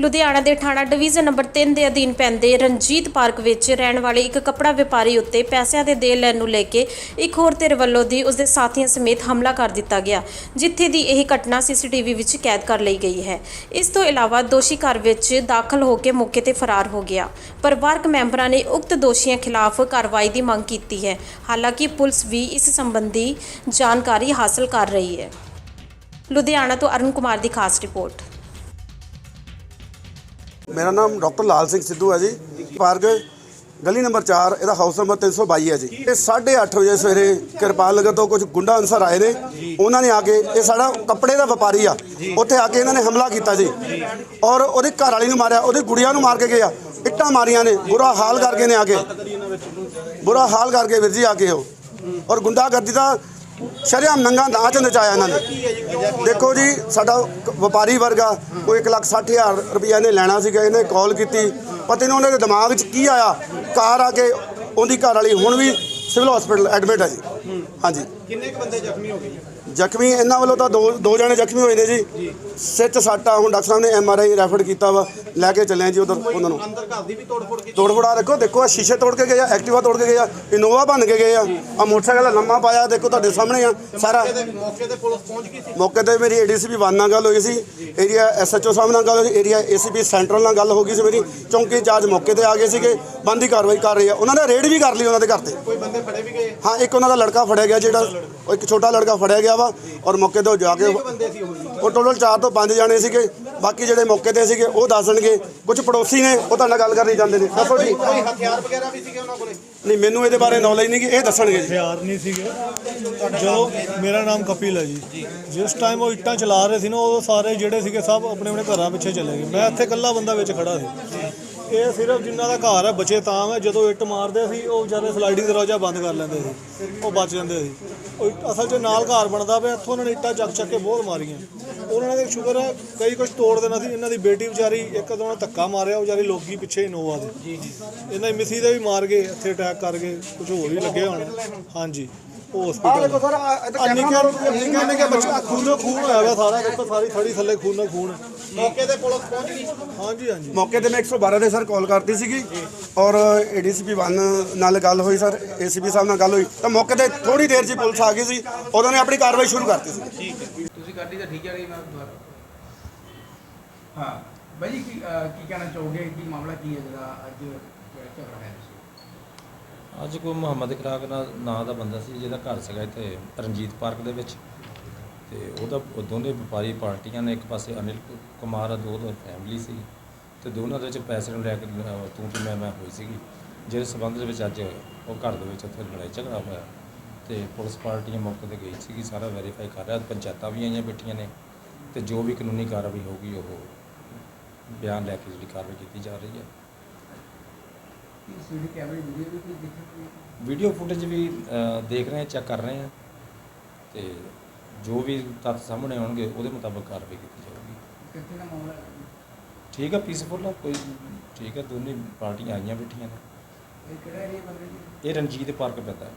ਲੁਧਿਆਣਾ ਦੇ ਥਾਣਾ division number 3 ਦੇ ਅਧੀਨ ਪੈਂਦੇ ਰਣਜੀਤ ਪਾਰਕ ਵਿੱਚ ਰਹਿਣ ਵਾਲੇ ਇੱਕ ਕੱਪੜਾ ਵਪਾਰੀ ਉੱਤੇ ਪੈਸਿਆਂ ਦੇ ਦੇਣ ਲੈਣ ਨੂੰ ਲੈ ਕੇ ਇੱਕ ਹੋਰ ਧਿਰ ਵੱਲੋਂ ਦੀ ਉਸਦੇ ਸਾਥੀਆਂ ਸਮੇਤ ਹਮਲਾ ਕਰ ਦਿੱਤਾ ਗਿਆ, ਜਿੱਥੇ ਦੀ ਇਹ ਘਟਨਾ ਸੀਸੀਟੀਵੀ ਵਿੱਚ ਕੈਦ ਕਰ ਲਈ ਗਈ ਹੈ। ਇਸ ਤੋਂ ਇਲਾਵਾ ਦੋਸ਼ੀ ਘਰ ਵਿੱਚ ਦਾਖਲ ਹੋ ਕੇ ਮੌਕੇ ਤੇ ਫਰਾਰ ਹੋ ਗਿਆ। ਪਰਿਵਾਰਕ ਮੈਂਬਰਾਂ ਨੇ ਉਕਤ ਦੋਸ਼ੀਆਂ ਖਿਲਾਫ ਕਾਰਵਾਈ ਦੀ ਮੰਗ ਕੀਤੀ ਹੈ। ਹਾਲਾਂਕਿ ਪੁਲਿਸ ਵੀ ਇਸ ਸੰਬੰਧੀ ਜਾਣਕਾਰੀ ਹਾਸਲ ਕਰ ਰਹੀ ਹੈ। ਲੁਧਿਆਣਾ ਤੋਂ ਅਰੁਣ ਕੁਮਾਰ ਦੀ ਖਾਸ ਰਿਪੋਰਟ। ਮੇਰਾ ਨਾਮ ਡਾਕਟਰ ਲਾਲ ਸਿੰਘ ਸਿੱਧੂ ਹੈ ਜੀ। ਪਾਰਕ ਗਲੀ ਨੰਬਰ 4 ਇਹਦਾ ਹਾਊਸ ਨੰਬਰ 322 ਹੈ ਜੀ। ਇਹ 8:30 ਵਜੇ ਸਵੇਰੇ ਕਿਰਪਾਲ ਨਗਰ ਤੋਂ ਕੁਝ ਗੁੰਡਾ ਅਨਸਰ ਆਏ ਨੇ। ਉਹਨਾਂ ਨੇ ਆ ਕੇ, ਇਹ ਸਾਡਾ ਕੱਪੜੇ ਦਾ ਵਪਾਰੀ ਆ। ਉੱਥੇ ਆ ਕੇ ਇਹਨਾਂ ਨੇ ਹਮਲਾ ਕੀਤਾ ਜੀ। ਔਰ ਉਹਦੀ ਘਰ ਵਾਲੀ ਨੂੰ ਮਾਰਿਆ, ਉਹਦੀ ਗੁੜੀਆ ਨੂੰ ਮਾਰ ਕੇ ਗਏ ਆ ਇੱਟਾਂ ਮਾਰੀਆਂ ਨੇ, ਬੁਰਾ ਹਾਲ ਕਰਕੇ ਨੇ ਆ ਕੇ। ਬੁਰਾ ਹਾਲ ਕਰਕੇ ਵੀਰ ਜੀ ਆ ਕੇ ਉਹ। ਔਰ ਗੁੰਡਾਗਰਦੀ ਦਾ ਸ਼ਰੇਆਮ ਨੰਗਾ ਨਾਚ ਨਚਾਇਆ ਇਹਨਾਂ ਨੇ। ਦੇਖੋ ਜੀ, ਸਾਡਾ ਵਪਾਰੀ ਵਰਗਾ ਕੋਈ 160000 ਰੁਪਈਆ ਇਹਨੇ ਲੈਣਾ ਸੀਗਾ, ਇਹਨੇ ਕਾਲ ਕੀਤੀ। ਪਤਾ ਨਹੀਂ ਉਹਨਾਂ ਦੇ ਦਿਮਾਗ 'ਚ ਕੀ ਆਇਆ? ਕਾਰ ਆ ਕੇ ਉਹਦੀ ਘਰ ਵਾਲੀ ਹੁਣ ਵੀ ਸਿਵਲ ਹਸਪੀਟਲ ਐਡਮਿਟ ਹੈ ਜੀ। ਹਾਂਜੀ। ਕਿੰਨੇ ਕੁ ਬੰਦੇ ਜ਼ਖਮੀ ਹੋ ਗਏ ਜ਼ਖਮੀ ਇਹਨਾਂ ਵੱਲੋਂ ਤਾਂ ਦੋ ਦੋ ਜਣੇ ਜ਼ਖਮੀ ਹੋਏ ਨੇ ਜੀ। ਸਿਰ 'ਚ ਸੱਟ ਆ ਹੁਣ ਡਾਕਟਰ ਸਾਹਿਬ ਨੇ ਐਮ ਆਰ ਆਈ ਰੈਫਰ ਕੀਤਾ ਵਾ ਲੈ ਕੇ ਚੱਲੇ ਆ ਜੀ ਉਧਰ ਉਹਨਾਂ ਨੂੰ। ਅੰਦਰ ਘਰ ਦੀ ਵੀ ਤੋੜ-ਫੋੜ ਕੀਤੀ। ਤੋੜ ਫੋੜਾ ਦੇਖੋ ਦੇਖੋ ਆ ਸ਼ੀਸ਼ੇ ਤੋੜ ਕੇ ਗਏ ਆ ਐਕਟਿਵਾ ਤੋੜ ਕੇ ਗਏ ਆ ਇਨੋਵਾ ਭੰਨ ਕੇ ਗਏ ਆ। ਆ ਮੋਟਰਸਾਈਕਲ ਲੰਮਾ ਪਾਇਆ ਦੇਖੋ ਤੁਹਾਡੇ ਸਾਹਮਣੇ ਆ ਸਾਰਾ। ਮੌਕੇ ਤੇ ਪੁਲਿਸ ਪਹੁੰਚ ਗਈ ਸੀ? ਮੌਕੇ ਤੇ ਮੇਰੀ ਏਡੀਸੀਪੀ ਵਨ ਨਾਲ ਗੱਲ ਹੋਈ ਸੀ ਏਰੀਆ ਐਸਐਚਓ ਸਾਹਿਬ ਨਾਲ ਗੱਲ ਹੋਈ ਏਰੀਆ ਏਸੀਪੀ ਸੈਂਟਰਲ ਨਾਲ ਗੱਲ ਹੋ ਗਈ ਸੀ ਮੇਰੀ ਚੌਂਕੀ ਇੰਚਾਰਜ ਮੌਕੇ ਤੇ ਆ ਗਏ ਸੀਗੇ ਬੰਦੀ ਕਾਰਵਾਈ ਕਰ ਰਹੇ ਆ। ਉਹਨਾਂ ਨੇ ਰੇਡ ਵੀ ਕਰ ਲਈ ਉਹਨਾਂ ਦੇ ਘਰ ਤੇ। ਕੋਈ ਬੰਦੇ ਫੜੇ ਵੀ ਗਏ? ਹਾਂ ਇੱਕ ਉਹਨਾਂ ਦਾ ਲੜਕਾ ਫੜਿਆ ਗਿਆ ਜਿਹੜਾ ਇੱਕ ਛੋਟਾ ਲੜਕਾ ਫੜਿਆ ਗਿਆ ਵਾ ਔਰ ਮੌਕੇ ਤੋਂ ਜਾ ਕੇ ਉਹ ਟੋਟਲ 4 ਤੋਂ 5 ਜਾਣੇ ਸੀਗੇ। ਬਾਕੀ ਜਿਹੜੇ ਮੌਕੇ ਤੇ ਸੀਗੇ ਉਹ ਦੱਸਣਗੇ ਕੁਝ ਪੜੋਸੀ ਨੇ ਉਹ ਤੁਹਾਡੇ ਨਾਲ ਗੱਲ ਕਰਨੀ ਚਾਹੁੰਦੇ ਨੇ। ਦੱਸੋ ਜੀ। ਕੋਈ ਹਥਿਆਰ ਵਗੈਰਾ ਵੀ ਸੀਗੇ ਉਹਨਾਂ ਕੋਲੇ? ਨਹੀਂ ਮੈਨੂੰ ਇਹਦੇ ਬਾਰੇ ਨੌਲੇਜ ਨਹੀਂ ਕਿ ਇਹ ਦੱਸਣਗੇ ਜੀ। ਹਥਿਆਰ ਨਹੀਂ ਸੀਗੇ। ਜੋ ਮੇਰਾ ਨਾਮ ਕਪਿਲ ਹੈ ਜੀ। ਜਿਸ ਟਾਈਮ ਉਹ ਇੱਟਾਂ ਚਲਾ ਰਹੇ ਸੀ ਨਾ ਉਹ ਸਾਰੇ ਜਿਹੜੇ ਸੀਗੇ ਸਭ ਆਪਣੇ ਆਪਣੇ ਘਰਾਂ ਪਿੱਛੇ ਚਲੇ ਗਏ। ਮੈਂ ਇੱਥੇ ਇਕੱਲਾ ਬੰਦਾ ਵਿੱਚ ਖੜਾ ਸੀ। ਇਹ ਸਿਰਫ ਜਿਨ੍ਹਾਂ ਦਾ ਘਰ ਹੈ ਬਚੇ ਤਾਂ ਹੈ ਜਦੋਂ ਇੱਟ ਮਾਰਦੇ ਸੀ ਉਹ ਵਿਚਾਰੇ ਸਲਾਈਡਿੰਗ ਦਰਵਾਜ਼ਾ ਬੰਦ ਕਰ ਲੈਂਦੇ ਸੀ ਉਹ ਬਚ ਜਾਂਦੇ ਸੀ। ਉਹ ਅਸਲ 'ਚ ਨਾਲ ਘਰ ਬਣਦਾ ਪਿਆ ਇੱਥੋਂ ਉਹਨਾਂ ਨੇ ਇੱਟਾਂ ਚੱਕ ਚੱਕ ਕੇ ਬਹੁਤ ਮਾਰੀਆਂ। ਉਹਨਾਂ ਨੇ ਸ਼ੁਕਰ ਹੈ ਕਈ ਕੁਝ ਤੋੜ ਦੇਣਾ ਸੀ ਇਹਨਾਂ ਦੀ ਬੇਟੀ ਵਿਚਾਰੀ ਇੱਕ ਦੋ ਨੇ ਧੱਕਾ ਮਾਰਿਆ ਉਹ ਵਿਚਾਰੀ ਲੋਕੀ ਪਿੱਛੇ ਇਨੋਵਾ ਦੇ ਜੀ ਜੀ। ਇਹਨਾਂ ਦੀ ਮਿਸੀ ਦੇ ਵੀ ਮਾਰ ਗਏ ਇੱਥੇ ਅਟੈਕ ਕਰ ਗਏ ਕੁਝ ਹੋਰ ਵੀ ਲੱਗੇ ਹੋਣ। ਹਾਂਜੀ। ਹਸਪੀਟਲ ਨਿੱਕੇ ਨਿੱਕੇ ਨਿੱਕੇ ਬੱਚਾ ਖੂਨੋ ਖੂਨ ਹੋਇਆ ਵਾ ਸਾਰਾ ਦੇਖੋ ਸਾਰੀ ਥੜੀ ਥੱਲੇ ਖੂਨੋ ਖੂਨ। ਹੈ। ਮੌਕੇ ਤੇ ਪੁਲਿਸ ਪਹੁੰਚ ਗਈ। ਹਾਂਜੀ ਹਾਂਜੀ। ਮੌਕੇ ਤੇ ਮੈਂ 112 ਦੇ ਸਰ ਕਾਲ ਕਰਤੀ ਸੀਗੀ। ਔਰ ਏਡੀਸੀਪੀ ਵਨ ਨਾਲ ਗੱਲ ਹੋਈ ਸਰ ਏਸੀਪੀ ਸਾਹਿਬ ਨਾਲ ਗੱਲ ਹੋਈ। ਤਾਂ ਮੌਕੇ ਤੇ ਥੋੜੀ ਦੇਰ 'ਚ ਹੀ ਪੁਲਿਸ ਆ ਗਈ ਸੀ। ਉਹਨਾਂ ਨੇ ਆਪਣੀ ਕਾਰਵਾਈ ਸ਼ੁਰੂ ਕਰਤੀ ਸੀ। ਤੁਸੀਂ ਗੱਡੀ ਤਾਂ ਠੀਕ ਹੈ ਰਹੀ ਮੈਂ ਦੁਬਾਰਾ ਹਾਂ। ਬਾਈ ਜੀ ਕੀ ਕੀ ਕਹਿਣਾ ਚਾਹੋਗੇ? ਕੀ ਮਾਮਲਾ ਕੀ ਹੈ ਜਿਹੜਾ ਅੱਜ ਝਗੜਾ ਹੈ ਸੀ? ਅੱਜ ਕੋਈ ਮੁਹੰਮਦ ਖਰਾਕ ਦਾ ਨਾਂ ਦਾ ਬੰਦਾ ਸੀ ਜਿਹਦਾ ਘਰ ਸੀਗਾ ਇੱਥੇ ਰਣਜੀਤ ਪਾਰਕ ਦੇ ਵਿੱਚ। ਤੇ ਉਹਦਾ ਉਹ ਦੋਨੇ ਵਪਾਰੀ ਪਾਰਟੀਆਂ ਨੇ ਇੱਕ ਪਾਸੇ ਅਨਿਲ ਕੁਮਾਰ ਆ ਦੋ ਦੋ ਫੈਮਿਲੀ ਸੀ। ਤੇ ਦੋਨਾਂ ਦੇ ਵਿੱਚ ਪੈਸੇ ਨੂੰ ਲੈ ਕੇ ਅਹ, ਤੂੰ ਤੇ ਮੈਂ ਮੈਂ ਹੋਈ ਸੀਗੀ। ਜਿਹਦੇ ਸਬੰਧ ਦੇ ਵਿੱਚ ਅੱਜ ਉਹ ਘਰ ਦੇ ਵਿੱਚ ਉੱਥੇ ਲੜਾਈ ਝਗੜਾ ਹੋਇਆ। ਤੇ ਪੁਲਿਸ ਪਾਰਟੀਆਂ ਮੌਕੇ ਤੇ ਗਈ ਸੀਗੀ ਸਾਰਾ ਵੈਰੀਫਾਈ ਕਰ ਰਿਹਾ। ਪੰਚਾਇਤਾਂ ਵੀ ਆਈਆਂ ਬੈਠੀਆਂ ਨੇ। ਤੇ ਜੋ ਵੀ ਕਾਨੂੰਨੀ ਕਾਰਵਾਈ ਹੋਊਗੀ ਉਹ ਬਿਆਨ ਲੈ ਕੇ ਜਿਹੜੀ ਕਾਰਵਾਈ ਕੀਤੀ ਜਾ ਰਹੀ ਹੈ। ਕੀ ਸੀਡੀ ਕੈਮਰੇ ਵੀਡੀਓ ਵੀ ਕੋਈ ਦੇਖੀ ਵੀਡੀਓ ਫੁਟੇਜ ਵੀ ਅ, ਦੇਖ ਰਹੇ ਹਾਂ ਚੈੱਕ ਕਰ ਰਹੇ ਹਾਂ ਤੇ ਜੋ ਵੀ ਤੱਥ ਸਾਹਮਣੇ ਆਉਣਗੇ ਉਹਦੇ ਮੁਤਾਬਕ ਕਾਰਵਾਈ ਕੀਤੀ ਜਾਊਗੀ ਕਿੱਥੇ ਦਾ ਮਾਮਲਾ ਹੈ? ਠੀਕ ਹੈ ਪੀਸਫੁਲ ਆ ਕੋਈ ਠੀਕ ਹੈ ਦੋਨੇ ਪਾਰਟੀਆਂ ਆਈਆਂ ਬੈਠੀਆਂ ਨੇ ਇਹ ਕਿਹੜਾ ਏਰੀਆ ਬਣ ਰਹੀ ਹੈ ਇਹ ਰਣਜੀਤ ਪਾਰਕ ਪੈਂਦਾ ਹੈ